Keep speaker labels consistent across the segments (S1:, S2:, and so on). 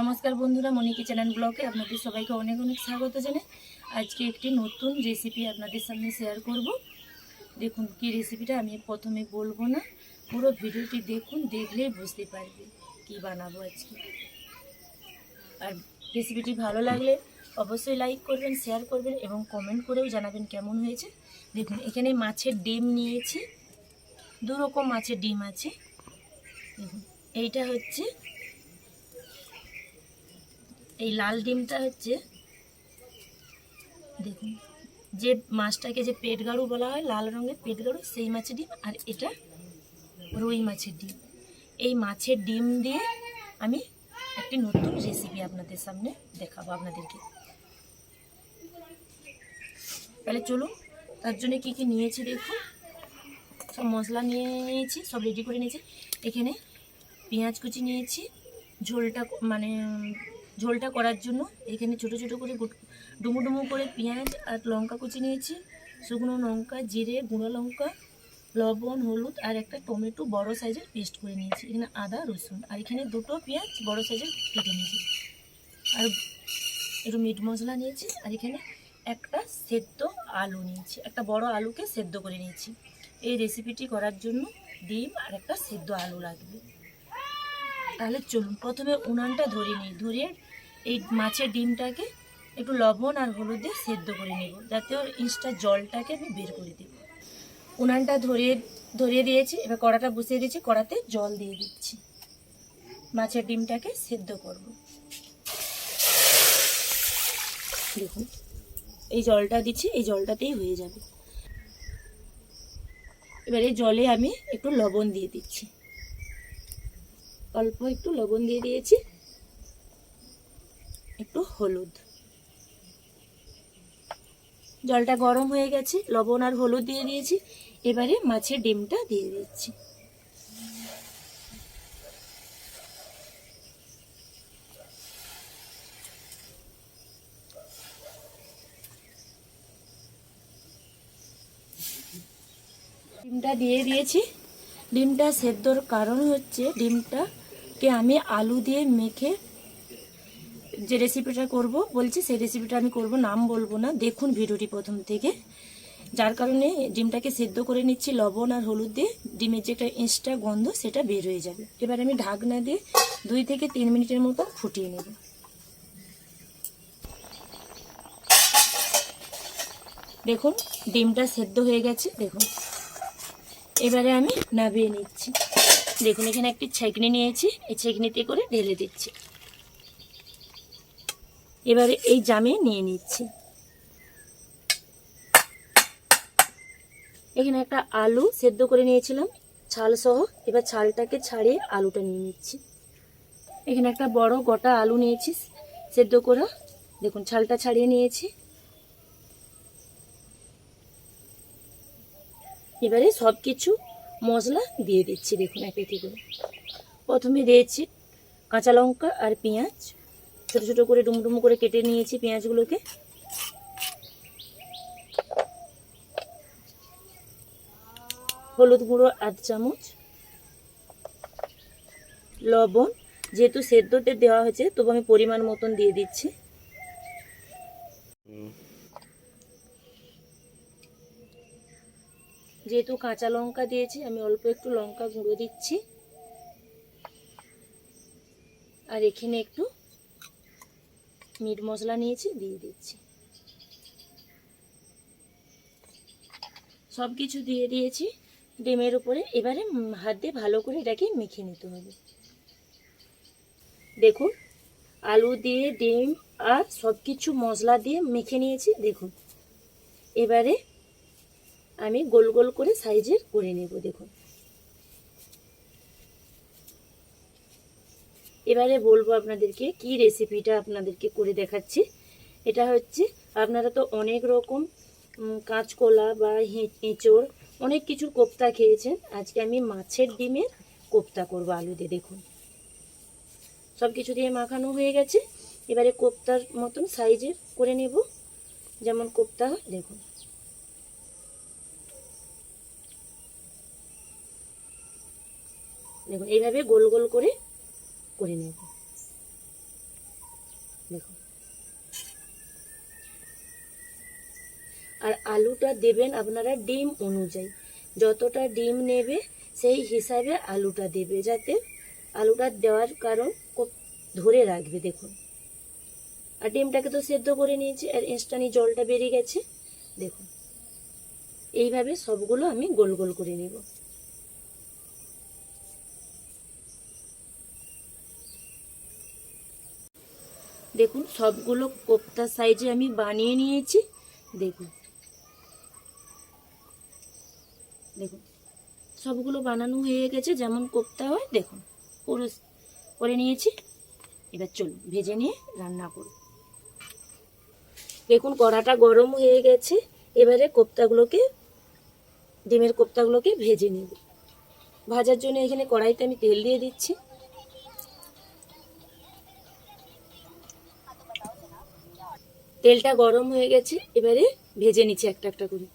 S1: নমস্কার বন্ধুরা মনি কিচেন ব্লগে আপনাদের সবাইকে অনেক অনেক স্বাগত জানাই। আজকে একটি নতুন রেসিপি আপনাদের সামনে শেয়ার করব। দেখুন কি রেসিপিটা আমি প্রথমে বলব না, পুরো ভিডিওটি দেখুন, দেখলেই বুঝতে পারবে কি বানাবো আজকে। আর রেসিপিটি ভালো লাগলে অবশ্যই লাইক করবেন শেয়ার করবেন এবং কমেন্ট করেও জানাবেন কেমন হয়েছে। দেখুন, এখানে মাছের ডিম নিয়েছি দু রকম মাছের ডিম আছে। এইটা হচ্ছে এই লাল ডিমটা হচ্ছে, দেখুন, যে মাছটাকে যে পেট গাড়ু বলা হয়, লাল রঙের পেট গাড়ু সেই মাছের ডিম, আর এটা রুই মাছের ডিম। এই মাছের ডিম দিয়ে আমি একটি নতুন রেসিপি আপনাদের সামনে দেখাবো আপনাদেরকে। তাহলে চলুন, তার জন্য কী কী নিয়েছি দেখুন। সব মশলা নিয়ে নিয়েছি, সব রেডি করে নিয়েছি। এখানে পেঁয়াজ কুচি নিয়েছি, ঝোলটা মানে ঝোলটা করার জন্য। এখানে ছোট ছোট করে ডুমো ডুমো করে পেঁয়াজ আর লঙ্কা কুচি নিয়েছি। শুকনো লঙ্কা, জিরে, গুঁড়ো লঙ্কা, লবণ, হলুদ আর একটা টমেটো বড় সাইজের পেস্ট করে নিয়েছি। এখানে আদা, রসুন আর এখানে দুটো পেঁয়াজ বড় সাইজের কেটে নিয়েছি। আর একটু মিট মশলা নিয়েছি আর এখানে একটা সেদ্ধ আলু নিয়েছি। একটা বড় আলুকে সেদ্ধ করে নিয়েছি। এই রেসিপিটি করার জন্য ডিম আর একটা সেদ্ধ আলু লাগবে। তাহলে চলুন, প্রথমে উনানটা ধরে নিই, ধরে এই মাছের ডিমটাকে একটু লবণ আর হলুদ দিয়ে সেদ্ধ করে নেব, যাতে ওর ইনস্টা জলটাকে আমি বের করে দেব। উনানটা ধরিয়ে ধরিয়ে দিয়েছি, এবার কড়াটা বসিয়ে দিয়েছি, কড়াতে জল দিয়ে দিচ্ছি। মাছের ডিমটাকে সেদ্ধ করব। দেখুন, এই জলটা দিচ্ছি, এই জলটাতেই হয়ে যাবে। এবারে জলে আমি একটু লবণ দিয়ে দিচ্ছি। অল্প একটু লবণ দিয়ে দিয়েছি। একটু হলুদ। জলটা গরম হয়ে গেছে, লবণ আর হলুদ দিয়ে দিয়েছি। এবারে মাছের ডিমটা দিয়ে দিচ্ছি। ডিমটা দিয়ে দিয়েছি। ডিমটা সেদ্ধর কারণ হচ্ছে ডিমটাকে আমি আলু দিয়ে মেখে যে রেসিপিটা করব, বলছি সেই রেসিপিটা আমি করব, নাম বলব না। দেখুন ভিডিওটি প্রথম থেকে। যার কারণে ডিমটাকে সেদ্ধ করে নিচ্ছি, লবণ আর হলুদ দিয়ে। ডিমের যে একটা গন্ধ, সেটা বের হয়ে যাবে। এবার আমি ঢাকনা দিয়ে দুই থেকে তিন মিনিটের মতো ফুটিয়ে নেব। দেখুন, ডিমটা সেদ্ধ হয়ে গেছে, দেখুন। এবারে আমি নাবিয়ে নিচ্ছি। দেখুন, এখানে একটি ছেঁকনি নিয়েছি। এই ছেঁকনিতে করে ঢেলে দিচ্ছি। এবারে এই জামে নিয়ে নিচ্ছি। এখানে একটা আলু সেদ্ধ করে নিয়েছিলাম, ছাল সহ। এবার ছালটাকে ছাড়িয়ে আলুটা নিয়ে নিচ্ছি। এখানে একটা বড় গোটা আলু নিয়েছি, সেদ্ধ করা। দেখুন, ছালটা ছাড়িয়ে নিয়েছি। এবারে সব কিছু মশলা দিয়ে দিচ্ছি, দেখুন এক একটি করে। প্রথমে দিয়েছি কাঁচা লঙ্কা আর পেঁয়াজ। ছোটো ছোটো করে ডুমডুমো করে কেটে নিয়েছি পেঁয়াজগুলোকে। হলুদ গুঁড়ো আধ চামচ। লবণ, যেহেতু সেদ্ধতে দেওয়া হয়েছে, তবু আমি পরিমাণ মতন দিয়ে দিচ্ছি। যেহেতু কাঁচা লঙ্কা দিয়েছি, আমি অল্প একটু লঙ্কা গুঁড়ো দিচ্ছি। আর এখানে একটু মিট মশলা নিয়েছি, দিয়ে দিচ্ছি। সব কিছু দিয়ে দিয়েছি ডিমের উপরে। এবারে হাত দিয়ে ভালো করে এটাকে মেখে নিতে হবে। দেখুন, আলু দিয়ে ডিম আর সব কিছু মশলা দিয়ে মেখে নিয়েছি, দেখুন। এবারে আমি গোল গোল করে সাইজের করে নেব, দেখুন। এবারে বলব আপনাদেরকে কি রেসিপিটা আপনাদেরকে করে দেখাচ্ছি। এটা হচ্ছে, আপনারা তো অনেক রকম কাঁচকলা বা এঁচোড়, অনেক কিছুর কোপ্তা খেয়েছেন। আজকে আমি মাছের ডিমের কোপ্তা করব আলু দিয়ে দেখুন। সব কিছু দিয়ে মাখানো হয়ে গেছে। এবারে কোপ্তার মতন সাইজের করে নেব। যেমন কোপ্তা হয়, দেখুন। দেখুন, এইভাবে গোল গোল করে করে নেব। আর আলুটা দেবেন আপনারা ডিম অনুযায়ী। যতটা ডিম নেবে, সেই হিসাবে আলুটা দেবে, যাতে আলুটা দেওয়ার কারণ ধরে রাখবে, দেখুন। আর ডিমটাকে তো সেদ্ধ করে নিয়েছি, আর ইনস্টানি জলটা বেরিয়ে গেছে, দেখুন। এইভাবে সবগুলো আমি গোল গোল করে নেব। দেখুন, সবগুলো কোপ্তা সাইজে আমি বানিয়ে নিয়েছি। দেখুন। দেখুন, সবগুলো বানানো হয়ে গেছে, যেমন কোপ্তা হয়, দেখুন। পুরো করে নিয়েছি। এবার চলুন, ভেজে নিয়ে রান্না করুন দেখুন, কড়াটা গরম হয়ে গেছে। এবারে কোপ্তাগুলোকে, ডিমের কোপ্তাগুলোকে ভেজে নেব। ভাজার জন্য এখানে কড়াইতে আমি তেল দিয়ে দিচ্ছি। তেলটা গরম হয়ে গেছে, এবারে ভেজে নিচ্ছি একটা একটা করে।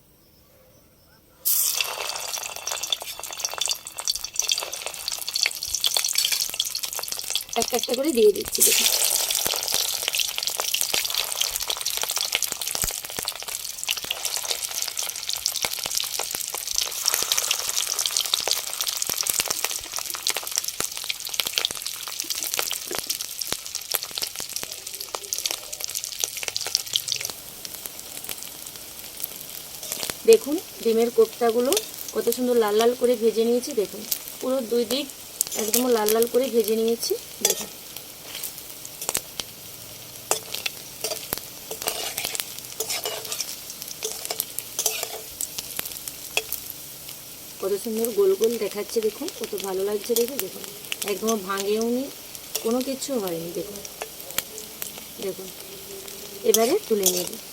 S1: একটা একটা করে দিয়ে দিচ্ছি দেখুন। দেখুন, ডিমের কোপ্তাগুলো কত সুন্দর লাল লাল করে ভেজে নিয়েছি, দেখুন। পুরো দুই দিক একদম লাল লাল করে ভেজে নিয়েছি, দেখুন। কত সুন্দর গোল গোল দেখাচ্ছে, দেখুন। কত ভালো লাগছে দেখে, দেখুন। একদম ভাঙেও নি, কোনো কিছু হয়নি, দেখুন। দেখুন। এবারে তুলে নেব।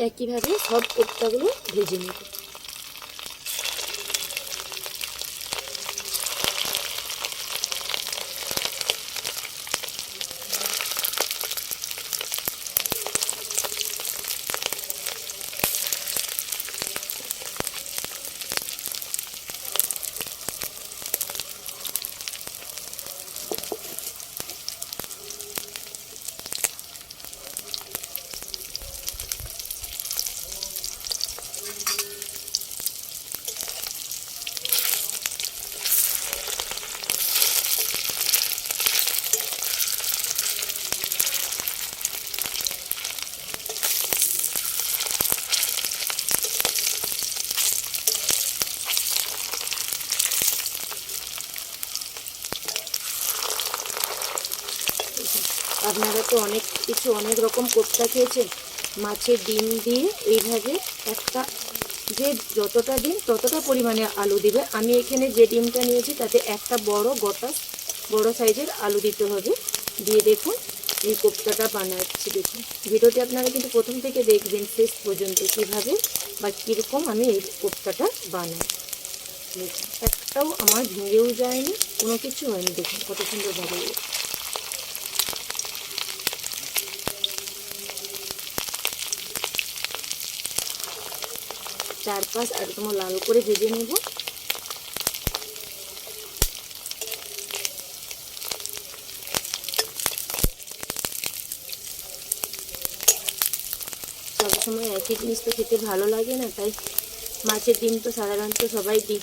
S1: একইভাবে সব কোপ্তাগুলো ভেজে নেব আপনারা তো অনেক কিছু, অনেক রকম কোপ্তা খেয়েছেন। মাছের ডিম দিয়ে এইভাবে একটা যে যতটা ডিম, ততটা পরিমাণে আলু দিবে। আমি এখানে যে ডিমটা নিয়েছি, তাতে একটা বড় গোটা, বড় সাইজের আলু দিতে হবে। দিয়ে দেখুন, এই কোপ্তাটা বানাচ্ছি দেখুন। ভিডিওটি আপনারা কিন্তু প্রথম থেকে দেখবেন, শেষ পর্যন্ত কীভাবে বা কীরকম আমি এই কোপ্তাটা বানাই। দেখুন, একটাও আমার ভেঙেও যায়নি, কোনো কিছু হয়নি। দেখুন, কত সুন্দরভাবে চারপাশ একদম লাল করে ভেজে নেব। সবসময় একই জিনিস তো খেতে ভালো লাগে না, তাই মাছের ডিম তো সাধারণত সবাই দি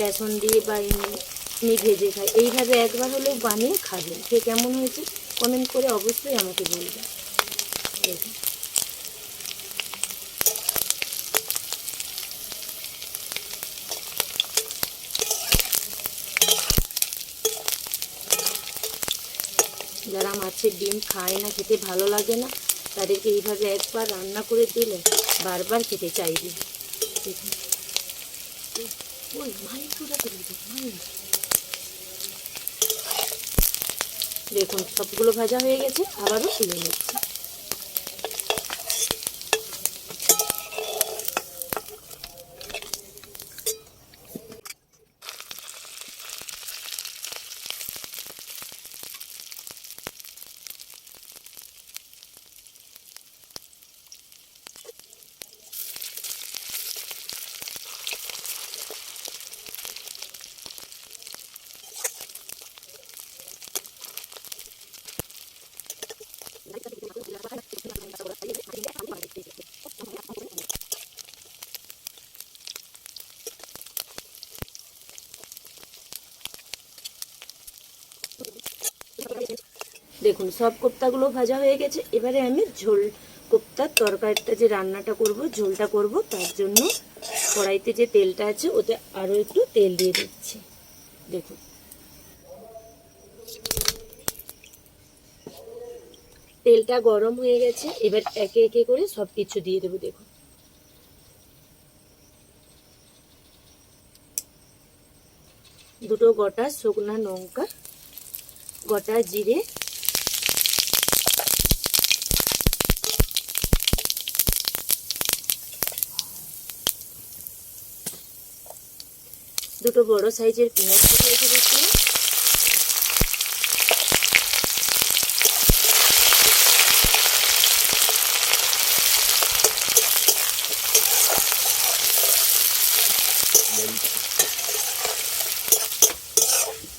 S1: বেসন দিয়ে বা এমনি ভেজে খায় এইভাবে একবার হলেও বানিয়ে খাবেন। সে কেমন হয়েছে কমেন্ট করে অবশ্যই আমাকে বলবেন। মাছের ডিম খায় না, খেতে ভালো লাগে না। তাদেরকে এইভাবে একবার রান্না করে দিলে বারবার খেতে চাইবে। দেখুন, সবগুলো ভাজা হয়ে গেছে, আবারও তুলে নিচ্ছি। দেখুন, সব কোপ্তাগুলো ভাজা হয়ে গেছে। এবারে আমি ঝোল কোপ্তার তরকারিটা যে রান্নাটা করব, ঝোলটা করব, তার জন্য কড়াইতে যে তেলটা আছে, ওতে আরও একটু তেল দিয়ে দিচ্ছি। দেখুন। তেলটা গরম হয়ে গেছে, এবার একে একে করে সব কিছু দিয়ে দেবো, দেখুন। দুটো গোটা শুকনো লঙ্কা, গোটা জিরে দুটো বড় সাইজের পেঁয়াজ কেটে রেখে দিচ্ছি।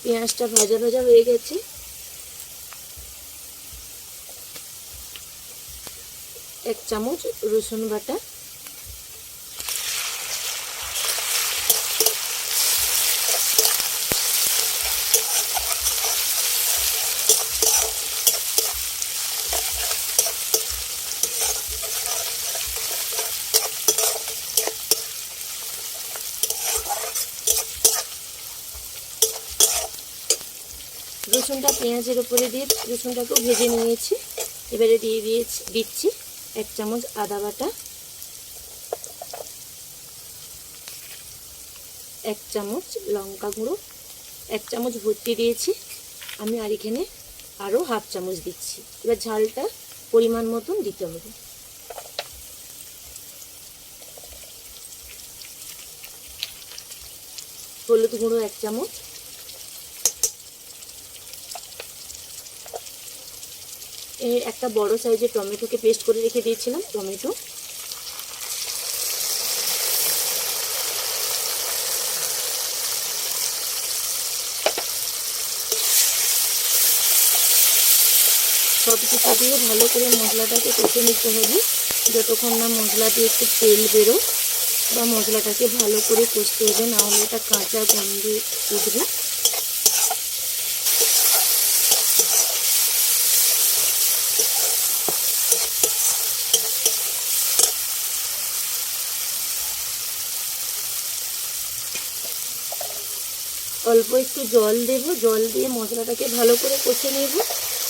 S1: পেঁয়াজটা ভাজা ভাজা হয়ে গেছে। এক চামচ রসুন বাটা। পেঁয়াজের উপরে দিয়ে রসুনটাকেও ভেজে নিয়েছি। এবারে দিয়ে দিয়েছি, দিচ্ছি এক চামচ আদা বাটা। এক চামচ লঙ্কা গুঁড়ো। এক চামচ ভর্তি দিয়েছি। আমি আর এখানে আরও হাফ চামচ দিচ্ছি। এবার ঝালটা পরিমাণ মতন দিতে হবে। হলুদ গুঁড়ো এক চামচ। একটা বড় সাইজের টমেটোকে পেস্ট করে রেখে দিয়েছিলাম, টমেটো। সব কিছু দিয়ে ভালো করে মশলাটাকে কষে নিতে হবে। যতক্ষণ না মশলা দিয়ে একটু তেল বেরো বা মশলাটাকে ভালো করে কষতে হবে নাহলে এটা কাঁচা গন্ধ উঠবে। অল্প একটু জল দেব, জল দিয়ে মশলাটাকে ভালো করে কষে নেব,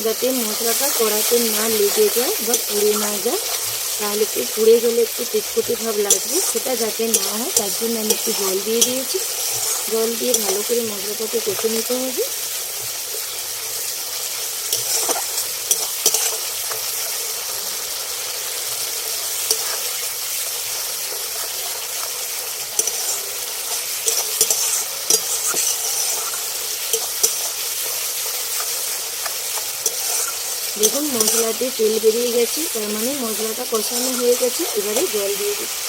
S1: যাতে মশলাটা কড়াতে না লেগে যায় বা পুড়ে না যায়। তাহলে একটু পুড়ে গেলে একটু তেজকুটি ভাব লাগবে, সেটা যাতে না হয়, তার জন্য আমি একটু জল দিয়ে দিয়েছি। জল দিয়ে ভালো করে মশলাটাকে কষে নিতে হবে। দেখুন, মশলাতে তেল বেরিয়ে গেছে, তার মানে মশলাটা কষানো হয়ে গেছে, এবারে জল দিয়ে দিচ্ছি।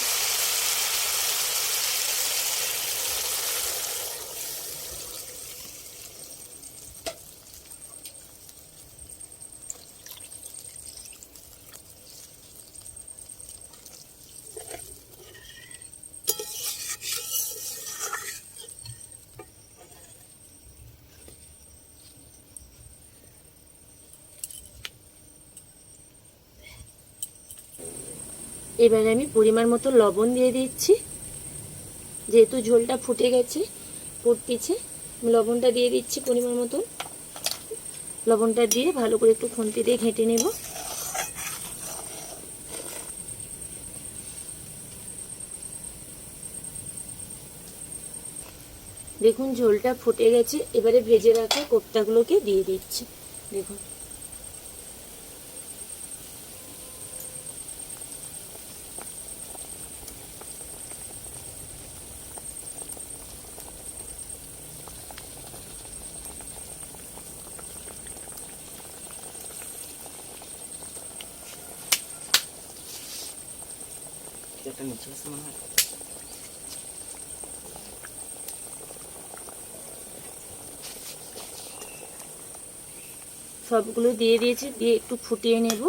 S1: এবারে আমি পরিমাণ মতো লবণ দিয়ে দিচ্ছি। যেহেতু ঝোলটা ফুটে গেছে, ফুটতেছে লবণটা দিয়ে দিচ্ছি পরিমাণ মতো। লবণটা দিয়ে ভালো করে একটু খুন্তি দিয়ে ঘেঁটে নেব। দেখুন ঝোলটা ফুটে গেছে, এবারে ভেজে রাখা কোপ্তাগুলোকে দিয়ে দিচ্ছি। দেখুন।
S2: এটা নিচে আছে মনে হয়
S1: সবগুলো দিয়ে দিয়েছি, দিয়ে একটু ফুটিয়ে নেব।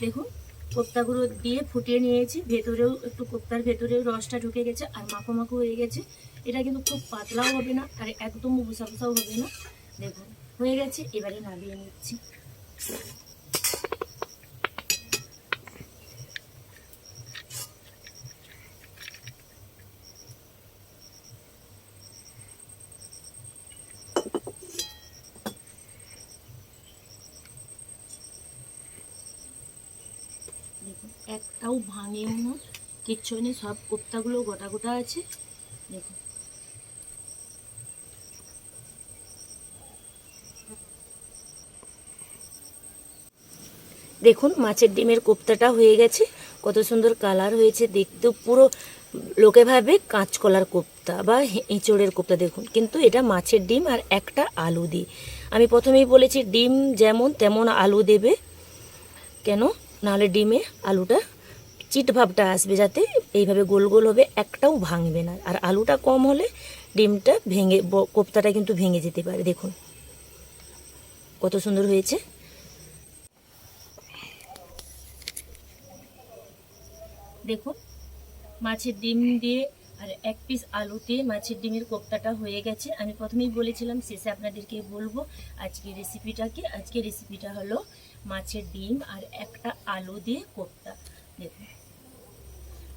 S1: দেখুন, কোপ্তাগুলো দিয়ে ফুটিয়ে নিয়েছি। ভেতরেও একটু কোপ্তার ভেতরেও রসটা ঢুকে গেছে আর মাখো মাখো হয়ে গেছে। এটা কিন্তু খুব পাতলাও হবে না আর একদম বুসাও হবে না। দেখুন, হয়ে গেছে, এবারে নামিয়ে নিচ্ছি। একটাও ভাঙেও না কিচ্ছু নেই সব কোপ্তাগুলো গোটা গোটা আছে। দেখুন দেখুন, মাছের ডিমের কোপ্তাটা হয়ে গেছে। কত সুন্দর কালার হয়েছে দেখতেও পুরো। লোকে ভাবে কাঁচকলার কোপ্তা বা এঁচড়ের কোপ্তা, দেখুন। কিন্তু এটা মাছের ডিম আর একটা আলু দিই আমি প্রথমেই বলেছি, ডিম যেমন তেমন আলু দেবে। কেন? নাহলে ডিমে আলুটা চিট ভাবটা আসবে যাতে এইভাবে গোল গোল হবে, একটাও ভাঙবে না। আর আলুটা কম হলে ডিমটা ভেঙে কোপ্তাটা কিন্তু ভেঙে যেতে পারে, দেখুন। কত সুন্দর হয়েছে। দেখুন, মাছের ডিম দিয়ে আর এক পিস আলু দিয়ে মাছের ডিমের কোপ্তাটা হয়ে গেছে। আমি প্রথমেই বলেছিলাম, শেষে আপনাদেরকে বলব আজকে রেসিপিটা কি আজকে রেসিপিটা হলো মাছের ডিম আর একটা আলু দিয়ে কোপ্তা। দেখুন।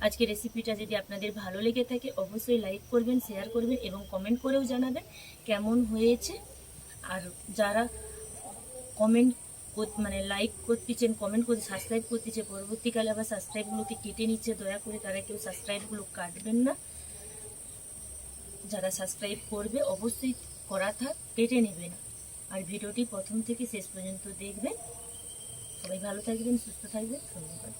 S1: আজকে রেসিপিটা যদি আপনাদের ভালো লেগে থাকে, অবশ্যই লাইক করবেন শেয়ার করবেন এবং কমেন্ট করেও জানাবেন কেমন হয়েছে। আর যারা কমেন্ট মানে লাইক করতেছেন কমেন্ট করতে সাবস্ক্রাইব করতেছে, পরবর্তীকালে আবার সাবস্ক্রাইবগুলোকে কেটে নিচ্ছে, দয়া করে তারা কেউ সাবস্ক্রাইবগুলো কাটবেন না। যারা সাবস্ক্রাইব করবে, অবশ্যই করা থাক, কেটে নেবে না আর ভিডিওটি প্রথম থেকে শেষ পর্যন্ত দেখবেন। সবাই ভালো থাকবেন, সুস্থ থাকবেন, ধন্যবাদ।